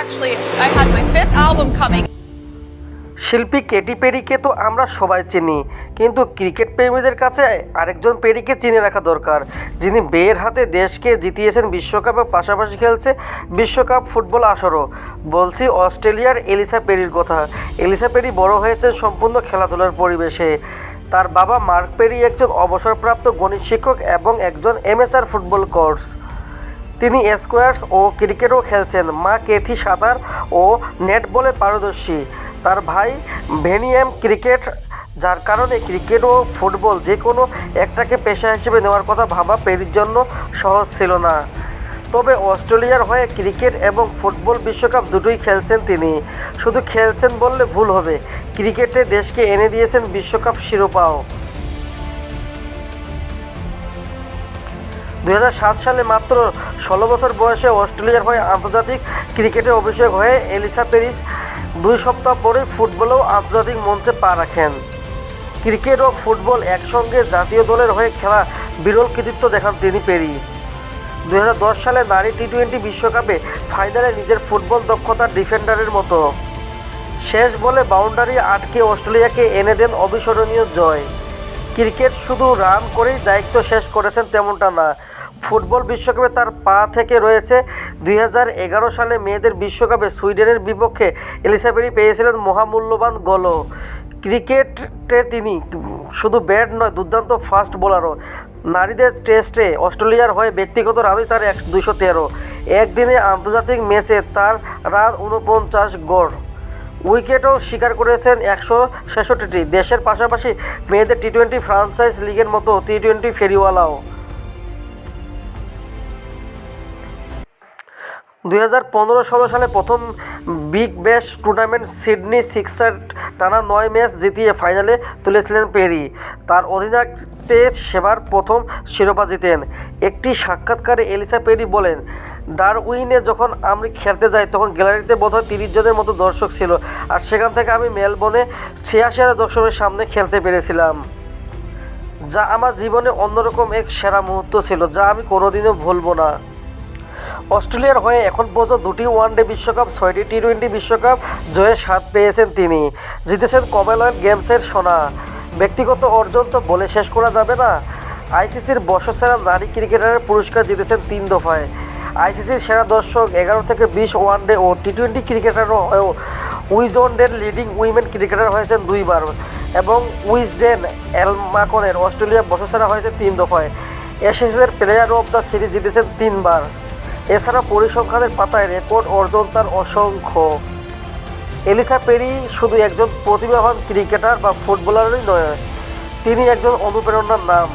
actually, I had my fifth album coming. শিল্পী Katy পেরিকে তো আমরা সবাই চিনি কিন্তু ক্রিকেট প্রেমীদের কাছে আরেকজন পেরিকে চিনে রাখা দরকার যিনি বেয়ের হাতে দেশকে জিতিয়েছেন বিশ্বকাপে পাশাপাশি খেলছে বিশ্বকাপ ফুটবল আসরও। বলছি অস্ট্রেলিয়ার এলিসা পেরির কথা। এলিসা পেরি বড় হয়েছেন সম্পূর্ণ খেলাধুলার পরিবেশে। তার বাবা মার্ক পেরি একজন অবসরপ্রাপ্ত গণিত শিক্ষক এবং একজন এমএসআর ফুটবল কোচ। তিনি স্কোয়ার্স ও ক্রিকেটও খেলছেন। মা কেথি সাঁতার ও নেটবলে পারদর্শী। তার ভাই ভেনিয়াম ক্রিকেট, যার কারণে ক্রিকেট ও ফুটবল যে কোনো একটাকে পেশা হিসেবে নেওয়ার কথা ভাবা পেরির জন্য সহজ ছিল না। তবে অস্ট্রেলিয়ার হয়ে ক্রিকেট এবং ফুটবল বিশ্বকাপ দুটোই খেলছেন তিনি। শুধু খেলছেন বললে ভুল হবে। ক্রিকেটে দেশকে এনে দিয়েছেন বিশ্বকাপ শিরোপাও। দু হাজার সাত সালে মাত্র ষোলো বছর বয়সে অস্ট্রেলিয়ার হয়ে আন্তর্জাতিক ক্রিকেটে অভিষেক হয়ে এলিসা পেরিস দুই সপ্তাহ পরে ফুটবলেও আন্তর্জাতিক মঞ্চে পা রাখেন। ক্রিকেট ও ফুটবল একসঙ্গে জাতীয় দলের হয়ে খেলা বিরল কৃতিত্ব দেখান তিনি পেরি দু হাজার দশ সালে নারী টি টোয়েন্টি বিশ্বকাপে ফাইনালে নিজের ফুটবল দক্ষতার ডিফেন্ডারের মতো। শেষ বলে বাউন্ডারি আটকে অস্ট্রেলিয়াকে এনে দেন অবিস্মরণীয় জয়। ক্রিকেট শুধু রান করেই দায়িত্ব শেষ করেছেন তেমনটা না। ফুটবল বিশ্বকাপে তার পা থেকে রয়েছে দুই হাজার এগারো সালে মেয়েদের বিশ্বকাপে সুইডেনের বিপক্ষে এলিসাবেরি পেয়েছিলেন মহামূল্যবান গোলও। ক্রিকেটে তিনি শুধু ব্যাট নয়, দুর্দান্ত ফাস্ট বোলারও। নারীদের টেস্টে অস্ট্রেলিয়ার হয়ে ব্যক্তিগত রানই তার এক দুশো তেরো। একদিনে আন্তর্জাতিক ম্যাচে তার রান উনপঞ্চাশ গড় উইকেটও শিকার করেছেন একশো ছেষট্টিটি। দেশের পাশাপাশি মেয়েদের টি টোয়েন্টি ফ্রাঞ্চাইজ লিগের মতো টি টোয়েন্টি ফেরিওয়ালাও। দুই হাজার পনেরো ষোলো সালে প্রথম Big Bash tournament Sydney Sixers টানা নয় ম্যাচ জিতিয়ে ফাইনালে তুলেছিলেন পেরি। তার অধিনায়কত্বে সেবার প্রথম শিরোপা জিতেন। একটি সাক্ষাৎকারে এলিসা পেরি বলেন ডারউইনে যখন আমি খেলতে যাই, তখন গ্যালারিতে বোধহয় তিরিশ জনের মতো দর্শক ছিল। আর সেখান থেকে আমি মেলবোর্নে ছিয়াশি হাজার দর্শকের সামনে খেলতে পেরেছিলাম, যা আমার জীবনে অন্যরকম এক সেরা মুহূর্ত ছিল, যা আমি কোনোদিনও ভুলবো না। অস্ট্রেলিয়ার হয়ে এখন পর্যন্ত দুটি ওয়ানডে বিশ্বকাপ, ছয়টি টি টোয়েন্টি বিশ্বকাপ জয়ের স্বাদ পেয়েছেন তিনি। জিতেছেন কমনওয়েলথ গেমসের সোনা। ব্যক্তিগত অর্জন তো বলে শেষ করা যাবে না। আইসিসির বর্ষসেরা নারী ক্রিকেটারের পুরস্কার জিতেছেন তিন দফায়। আইসিসির সেরা দর্শক, এগারো থেকে বিশ ওয়ানডে ও টি টোয়েন্টি ক্রিকেটারও উইজডেন লিডিং উইমেন ক্রিকেটার হয়েছেন দুইবার এবং উইজডেন এলমাকনের অস্ট্রেলিয়া বর্ষসেরা হয়েছে তিন দফায়। এসএসের প্লেয়ার অফ দ্য সিরিজ জিতেছেন তিনবার। এছাড়া পরিসংখ্যানের পাতায় রেকর্ড অর্জন তার অসংখ্য। এলিসা পেরি শুধু একজন প্রতিভাবান ক্রিকেটার বা ফুটবলারই নয়, তিনি একজন অনুপ্রেরণার নাম।